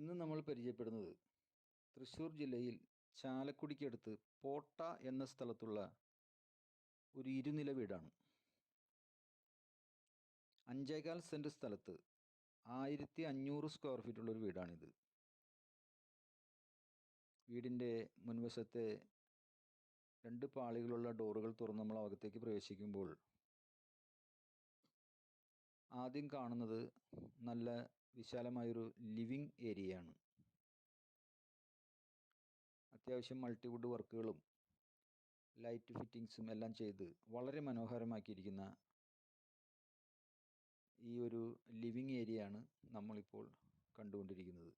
ഇന്ന് നമ്മൾ പരിചയപ്പെടുന്നത് തൃശ്ശൂർ ജില്ലയിൽ ചാലക്കുടിക്കടുത്ത് പോട്ട എന്ന സ്ഥലത്തുള്ള ഒരു ഇരുനില വീടാണ്. അഞ്ചേകാൽ സെന്റ് സ്ഥലത്ത് ആയിരത്തി അഞ്ഞൂറ് സ്ക്വയർ ഫീറ്റുള്ള ഒരു വീടാണിത്. വീടിന്റെ മുൻവശത്തെ രണ്ട് പാളികളുള്ള ഡോറുകൾ തുറന്ന് നമ്മൾ അകത്തേക്ക് പ്രവേശിക്കുമ്പോൾ ആദ്യം കാണുന്നത് നല്ല വിശാലമായൊരു ലിവിങ് ഏരിയയാണ്. അത്യാവശ്യം മൾട്ടിവുഡ് വർക്കുകളും ലൈറ്റ് ഫിറ്റിങ്സും എല്ലാം ചെയ്ത് വളരെ മനോഹരമാക്കിയിരിക്കുന്ന ഈ ഒരു ലിവിങ് ഏരിയയാണ് നമ്മളിപ്പോൾ കണ്ടുകൊണ്ടിരിക്കുന്നത്.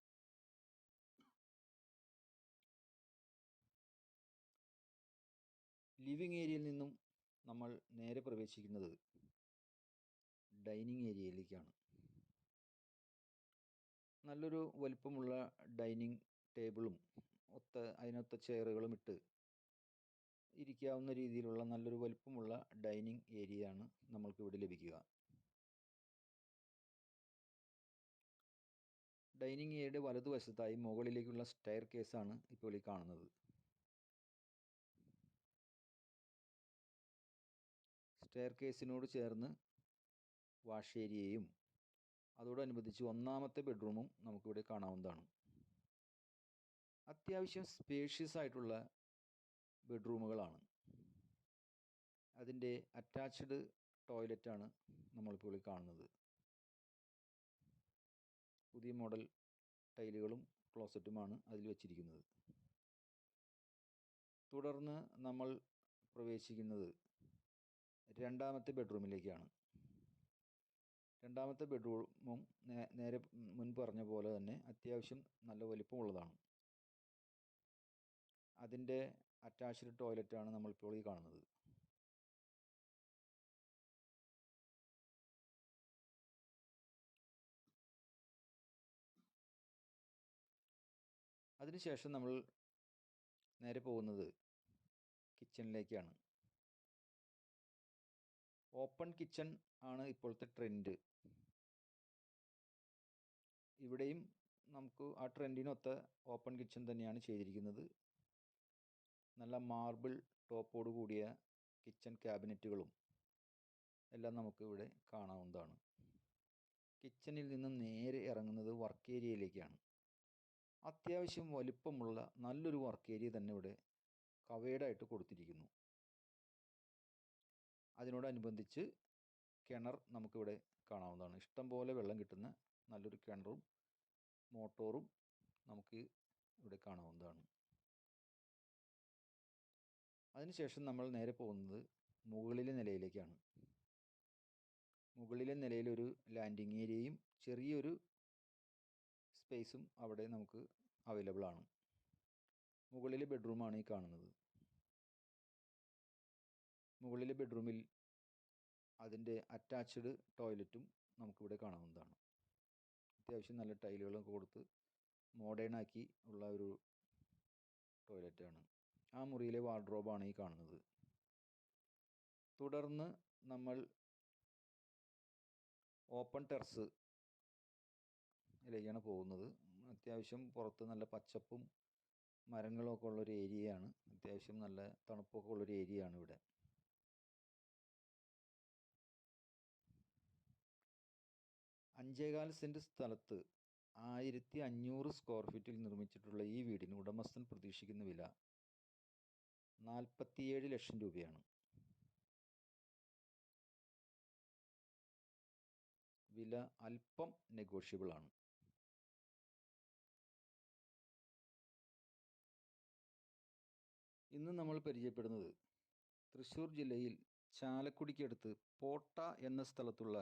ലിവിങ് ഏരിയയിൽ നിന്നും നമ്മൾ നേരെ പ്രവേശിക്കുന്നത് ഡൈനിങ് ഏരിയയിലേക്കാണ്. നല്ലൊരു വലിപ്പമുള്ള ഡൈനിങ് ടേബിളും ഒത്ത അതിനൊത്ത ചെയറുകളും ഇട്ട് ഇരിക്കാവുന്ന രീതിയിലുള്ള നല്ലൊരു വലിപ്പമുള്ള ഡൈനിങ് ഏരിയയാണ് നമ്മൾക്കിവിടെ ലഭിക്കുക. ഡൈനിങ് ഏരിയയുടെ വലതുവശത്തായി മുകളിലേക്കുള്ള സ്റ്റെയർ കേസാണ് ഇപ്പോൾ ഈ കാണുന്നത്. സ്റ്റെയർ കേസിനോട് ചേർന്ന് വാഷ് ഏരിയയും അതോടനുബന്ധിച്ച് ഒന്നാമത്തെ ബെഡ്റൂമും നമുക്കിവിടെ കാണാവുന്നതാണ്. അത്യാവശ്യം സ്പേഷ്യസ് ആയിട്ടുള്ള ബെഡ്റൂമുകളാണ്. അതിന്റെ അറ്റാച്ച്ഡ് ടോയ്ലറ്റാണ് നമ്മളിപ്പോൾ കാണുന്നത്. പുതിയ മോഡൽ ടൈലുകളും ക്ലോസറ്റുമാണ് അതിൽ വെച്ചിരിക്കുന്നത്. തുടർന്ന് നമ്മൾ പ്രവേശിക്കുന്നത് രണ്ടാമത്തെ ബെഡ്റൂമിലേക്കാണ്. രണ്ടാമത്തെ ബെഡ്റൂമും നേരെ മുൻപ് പറഞ്ഞ പോലെ തന്നെ അത്യാവശ്യം നല്ല വലിപ്പമുള്ളതാണ്. അതിന്റെ അറ്റാച്ച്ഡ് ടോയ്ലറ്റാണ് നമ്മളിപ്പോൾ ഈ കാണുന്നത്. അതിനുശേഷം നമ്മൾ നേരെ പോകുന്നത് കിച്ചണിലേക്കാണ് ഓപ്പൺ കിച്ചൺ ആണ് ഇപ്പോഴത്തെ ട്രെൻഡ്. ഇവിടെയും നമുക്ക് ആ ട്രെൻഡിനൊത്ത ഓപ്പൺ കിച്ചൺ തന്നെയാണ് ചെയ്തിരിക്കുന്നത്. നല്ല മാർബിൾ ടോപ്പോട് കൂടിയ കിച്ചൺ ക്യാബിനറ്റുകളും എല്ലാം നമുക്ക് ഇവിടെ കാണാവുന്നതാണ്. കിച്ചണിൽ നിന്ന് നേരെ ഇറങ്ങുന്നത് വർക്ക് ഏരിയയിലേക്കാണ്. അത്യാവശ്യം വലിപ്പമുള്ള നല്ലൊരു വർക്ക് ഏരിയ തന്നെ ഇവിടെ കവേഡായിട്ട് കൊടുത്തിരിക്കുന്നു. അതിനോടനുബന്ധിച്ച് കിണർ നമുക്കിവിടെ കാണാവുന്നതാണ്. ഇഷ്ടം പോലെ വെള്ളം കിട്ടുന്ന നല്ലൊരു കിണറും മോട്ടോറും നമുക്ക് ഇവിടെ കാണാവുന്നതാണ്. അതിനുശേഷം നമ്മൾ നേരെ പോകുന്നത് മുകളിലെ നിലയിലേക്കാണ്. മുകളിലെ നിലയിലൊരു ലാൻഡിങ് ഏരിയയും ചെറിയൊരു സ്പേസും അവിടെ നമുക്ക് അവൈലബിൾ ആണ്. മുകളിലെ ബെഡ്റൂമാണ് ഈ കാണുന്നത്. മുകളിലെ ബെഡ്റൂമിൽ അതിന്റെ അറ്റാച്ച്ഡ് ടോയ്ലറ്റും നമുക്കിവിടെ കാണാവുന്നതാണ്. അത്യാവശ്യം നല്ല ടൈലുകളൊക്കെ കൊടുത്ത് മോഡേൺ ആക്കി ഉള്ള ഒരു ടോയ്ലറ്റാണ്. ആ മുറിയിലെ വാർഡ്രോബാണ് ഈ കാണുന്നത്. തുടർന്ന് നമ്മൾ ഓപ്പൺ ടെറസ് ിലേക്കാണ് പോകുന്നത്. അത്യാവശ്യം പുറത്ത് നല്ല പച്ചപ്പും മരങ്ങളൊക്കെ ഉള്ളൊരു ഏരിയയാണ്. അത്യാവശ്യം നല്ല തണുപ്പൊക്കെ ഉള്ളൊരു ഏരിയയാണ് ഇവിടെ. അഞ്ചേകാൽ സെന്റ് സ്ഥലത്ത് ആയിരത്തി അഞ്ഞൂറ് സ്ക്വയർ ഫീറ്റിൽ നിർമ്മിച്ചിട്ടുള്ള ഈ വീടിന് ഉടമസ്ഥൻ പ്രതീക്ഷിക്കുന്ന വില നാൽപ്പത്തിയേഴ് ലക്ഷം രൂപയാണ്. വില അല്പം നെഗോഷ്യബിൾ ആണ്. ഇന്ന് നമ്മൾ പരിചയപ്പെടുന്നത് തൃശ്ശൂർ ജില്ലയിൽ ചാലക്കുടിക്കടുത്ത് പോട്ട എന്ന സ്ഥലത്തുള്ള